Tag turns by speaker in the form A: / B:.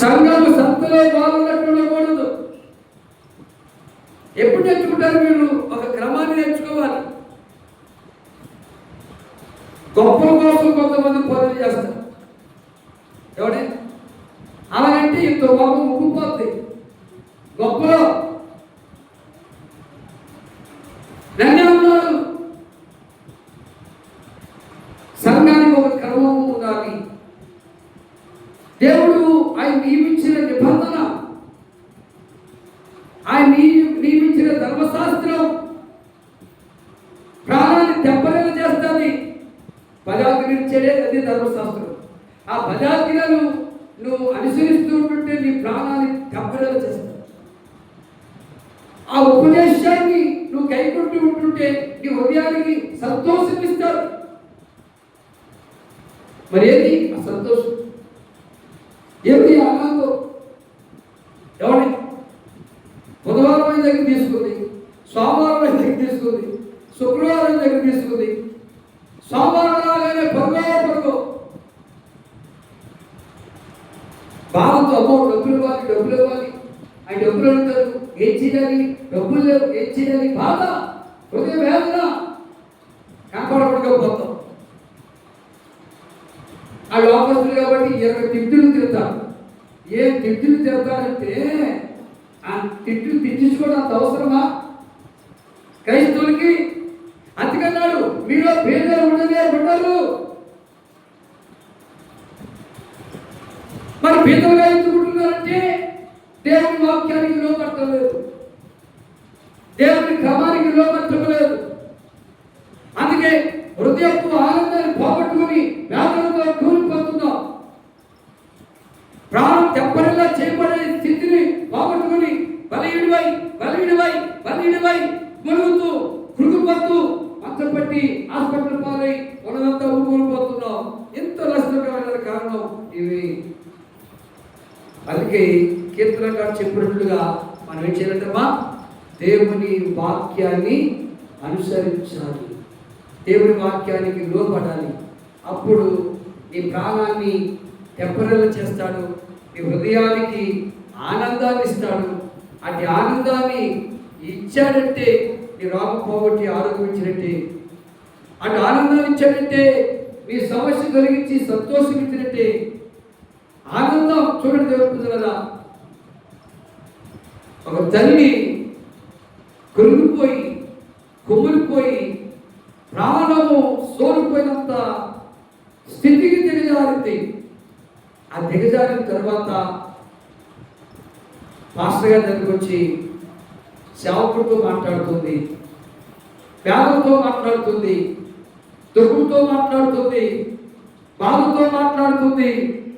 A: సంఘం సంతలో బాగున్నట్టు ఉండకూడదు ఎప్పుడు నేర్చుకుంటారు మీరు? ఒక క్రమాన్ని నేర్చుకోవాలి. గొప్పల కోసం కొంతమంది పనులు చేస్తారు. ఎవడే అలాగంటే ఇంత బాబు ముగ్గుపోద్ది గొప్పలో నియమించిన నిబంధన. ఆయన నియమించిన ధర్మశాస్త్రం ప్రాణాన్ని దెబ్బలు చేస్తుంది. పదార్థించడే అది ధర్మశాస్త్రం. ఆ పదార్థాలను నువ్వు అనుసరిస్తూ ఉంటుంటే నీ ప్రాణాన్ని దెబ్బలు చేస్తావు ఆ ఉపదేశాన్ని నువ్వు కైకొట్టు ఉంటుంటే నీ హృదయానికి సంతోషం ఇస్తారు. మరి ఏది ఆ సంతోషం? ఏది ఆ ఎవరి బుధవారం ఆయన దగ్గర తీసుకుంది సోమవారం దగ్గర తీసుకుంది శుక్రవారం దగ్గర తీసుకుంది సోమవారం రాగానే పరుగో పరుగో బాధతో అమ్మో డబ్బులు ఇవ్వాలి డబ్బులు ఇవ్వాలి. ఆ డబ్బులు అడుగుతారు ఏం చేయాలి? డబ్బులు లేవు ఏం చేయాలి? బాధ హృదయ వేదన. కనపడకుండా పోతాం. ఆ లోపస్తులు కాబట్టి ఇరవై తిట్టులు తిడతారు ఏ తిట్టులు తిడతారంటే ఆ తిట్టులు తిట్టించుకోవడం అంత అవసరమా? క్రైస్తవులకి అందుకన్నాడు మీలో భేదాలు ఉండదే ఉండరు. మరి భేదంగా ఎందుకుంటున్నారంటే దేవుని వాక్యానికి లోపడతలేదు దేవుని క్రమానికి లోపడలేదు అందుకే హృదయపు ఆనందాన్ని పోగొట్టుకుని వేదనతో కూలిపోతున్నాం ప్రాణం తెప్పరిలా చేయబడే స్థితిని పోగొట్టుకుని బలహీనమై బలహీనమై బలహీనమై మునుగుతూ కృంగిపోతూ మంచం పట్టి హాస్పిటల్ పాలై మనమంతా ఊరుకోలిపోతున్నాం ఎంత నష్టకరమైన కారణం ఇవి అందుకే కీర్తనకారు చెప్పినట్లుగా మనం ఏం చేయాలంటమ్మా? దేవుని వాక్యాన్ని అనుసరించాలి. దేవుని వాక్యానికి లోపడాలి అప్పుడు నీ ప్రాణాన్ని తెప్పరల చేస్తాడు. నీ హృదయానికి ఆనందాన్ని ఇస్తాడు. అటు ఆనందాన్ని ఇచ్చాడంటే నీ రోగం పోగొట్టి ఆరోగ్యం ఇచ్చినట్టే అటు ఆనందం ఇచ్చాడంటే మీ సమస్య కలిగించి సంతోషం ఇచ్చినట్టే. ఆనందం చూడండి దేవుడు కదా ఒక తల్లి కృంగిపోయి కుమిలిపోయి ప్రాణము సోలిపోయినంత స్థితికి దిగజారింది. ఆ దిగజారిన తర్వాత పాస్టర్ గారి దగ్గరికి వచ్చి సేవకుడితో మాట్లాడుతుంది పేదలతో మాట్లాడుతుంది దుఃఖంతో మాట్లాడుతుంది బాధతో మాట్లాడుతుంది